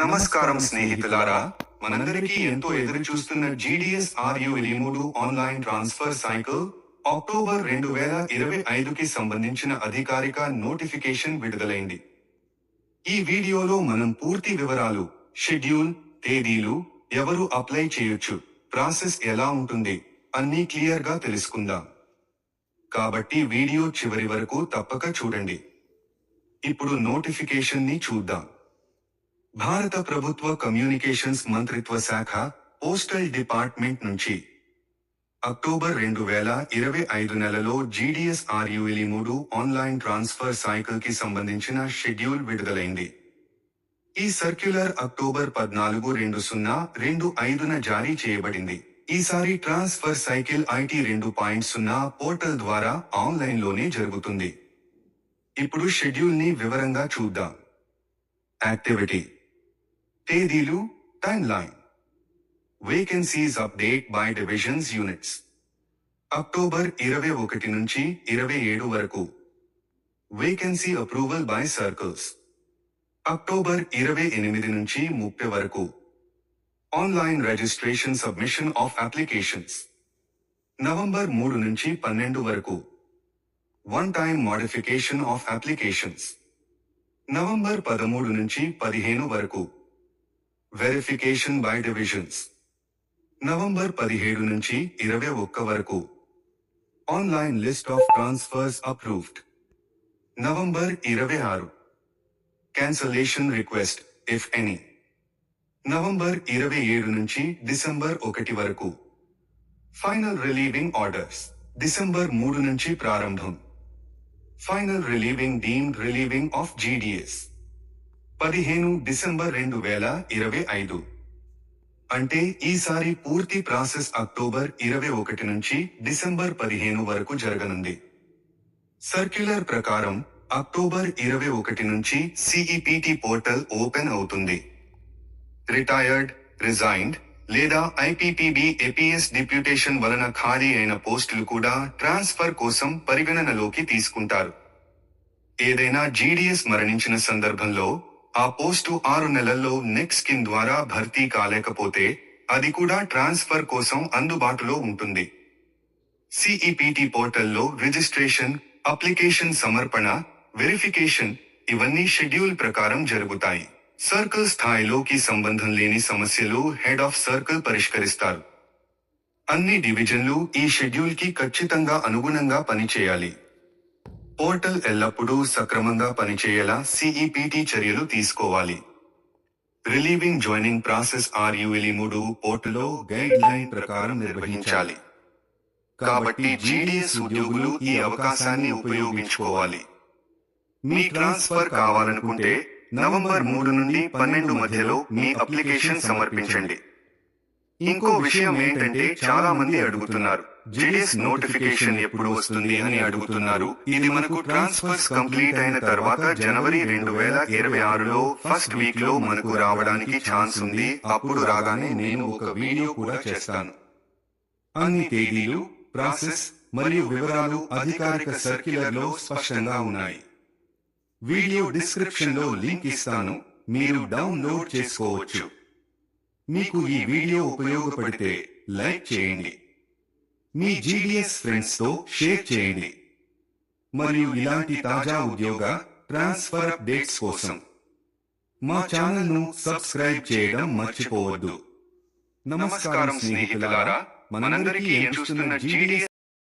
నమస్కారం స్నేహితులారా. మనందరికీ ఎంతో ఎదురు చూస్తున్న జీడిఎస్ ఆర్యు మూడు ఆన్లైన్ ట్రాన్స్ఫర్ సైకిల్ అక్టోబర్ రెండు వేల ఇరవై ఐదుకి సంబంధించిన అధికారిక నోటిఫికేషన్ విడుదలైంది. ఈ వీడియోలో మనం పూర్తి వివరాలు షెడ్యూల్ తేదీలు ఎవరు అప్లై చేయొచ్చు ప్రాసెస్ ఎలా ఉంటుంది అన్నీ క్లియర్గా తెలుసుకుందాం. కాబట్టి వీడియో చివరి వరకు తప్పక చూడండి. ఇప్పుడు నోటిఫికేషన్ని చూద్దాం. భారత ప్రభుత్వ కమ్యూనికేషన్స్ మంత్రిత్వ శాఖ పోస్టల్ డిపార్ట్మెంట్ నుంచి అక్టోబర్ రెండు వేల ఇరవై ఐదు నెలలో జీడీఎస్ ఆర్యుఎలి మూడు ఆన్లైన్ ట్రాన్స్ఫర్ సైకిల్కి సంబంధించిన షెడ్యూల్ విడుదలైంది. ఈ సర్క్యులర్ అక్టోబర్ పద్నాలుగు రెండు సున్నా రెండు ఐదున జారీ చేయబడింది. ఈసారి ట్రాన్స్ఫర్ సైకిల్ ఐటీ రెండు పాయింట్ సున్నా పోర్టల్ ద్వారా ఆన్లైన్లోనే జరుగుతుంది. ఇప్పుడు షెడ్యూల్ని వివరంగా చూద్దాం. యాక్టివిటీ తేదీలు timeline vacancies update by divisions units October ఇరవై ఒకటి నుంచి ఇరవై ఏడు వరకు. Vacancy approval by circles October ఇరవై ఎనిమిది నుంచి ముప్పై వరకు. Online registration submission of applications November మూడు నుంచి పన్నెండు వరకు. One time modification of applications November పదమూడు నుంచి పదిహేను వరకు. వెరిఫికేషన్ బై డివిజన్స్ నవంబర్ పదిహేడు నుంచి ఇరవై ఒక్క వరకు. Online list of transfers approved November ఇరవై ఆరు. Cancellation request if any November ఇరవై ఏడు నుంచి డిసెంబర్ ఒకటి వరకు. ఫైనల్ రిలీవింగ్ ఆర్డర్స్ డిసెంబర్ మూడు నుంచి ప్రారంభం. Final relieving deemed relieving of GDS పదిహేను డిసెంబర్ రెండు వేల ఇరవై ఐదు. అంటే ఈసారి పూర్తి ప్రాసెస్ అక్టోబర్ ఇరవై ఒకటి నుంచి డిసెంబర్ పదిహేను వరకు జరగనుంది. సర్క్యులర్ ప్రకారం అక్టోబర్ ఇరవై ఒకటి నుంచి సిఈపిటి పోర్టల్ ఓపెన్ అవుతుంది. రిటైర్డ్ రిజైన్డ్ లేదా ఐపీపీబీ ఏపీఎస్ డిప్యూటేషన్ వలన ఖాళీ అయిన పోస్టులు కూడా ట్రాన్స్ఫర్ కోసం పరిగణనలోకి తీసుకుంటారు. ఏదైనా జీడీఎస్ మరణించిన సందర్భంలో ఆ పోస్టు ఆరు నెలల్లో నెక్స్ట్ స్కిన్ ద్వారా భర్తీ కాలేకపోతే అది కూడా ట్రాన్స్ఫర్ కోసం అందుబాటులో ఉంటుంది. సిఈపిటి పోర్టల్లో రిజిస్ట్రేషన్ అప్లికేషన్ సమర్పణ వెరిఫికేషన్ ఇవన్నీ షెడ్యూల్ ప్రకారం జరుగుతాయి. సర్కిల్ స్థాయిలోకి సంబంధం లేని సమస్యలు హెడ్ ఆఫ్ సర్కిల్ పరిష్కరిస్తారు. అన్ని డివిజన్లు ఈ షెడ్యూల్కి ఖచ్చితంగా అనుగుణంగా పనిచేయాలి. పోర్టల్ ఎల్లప్పుడూ సక్రమంగా పనిచేయేలా సిఈపిటి చర్యలు తీసుకోవాలి. రిలీవింగ్ జాయినింగ్ ప్రాసెస్ ఆర్యుఎలి మూడు పోర్టులో గైడ్ లైన్ ప్రకారం నిర్వహించాలి. కాబట్టి జీడీఎస్ ఉద్యోగులు ఈ అవకాశాన్ని ఉపయోగించుకోవాలి. మీ ట్రాన్స్ఫర్ కావాలనుకుంటే నవంబర్ మూడు నుండి పన్నెండు మధ్యలో మీ అప్లికేషన్ సమర్పించండి. ఇంకో విషయం ఏంటంటే చాలా మంది అడుగుతున్నారు జిఎస్ నోటిఫికేషన్ ఎప్పుడు వస్తుంది అని అడుగుతున్నారు. ఇది మనకు ట్రాన్స్ఫర్స్ కంప్లీట్ అయిన తర్వాత జనవరి రెండు వేల ఇరవై ఆరులో ఫస్ట్ వీక్లో మనకు రావడానికి ఛాన్స్ ఉంది. అప్పుడు రాగానే నేను ఒక వీడియో కూడా చేస్తాను. అన్ని తేదీలు ప్రాసెస్ మరియు వివరాలు అధికారిక సర్క్యులర్లో స్పష్టంగా ఉన్నాయి. వీడియో డిస్క్రిప్షన్లో లింక్ ఇస్తాను. మీరు డౌన్లోడ్ చేసుకోవచ్చు. మీకు ఈ వీడియో ఉపయోగపడితే లైక్ చేయండి. మీ జీడిఎస్ ఫ్రెండ్స్తో షేర్ చేయండి. మరియు ఇలాంటి తాజా ఉద్యోగ ట్రాన్స్ఫర్ అప్డేట్స్ కోసం మా ఛానల్ను సబ్స్క్రైబ్ చేయడం మర్చిపోవద్దు. నమస్కారం స్నేహితులారా. మనందరికీ ఏం చూస్తున్న జీడీఎస్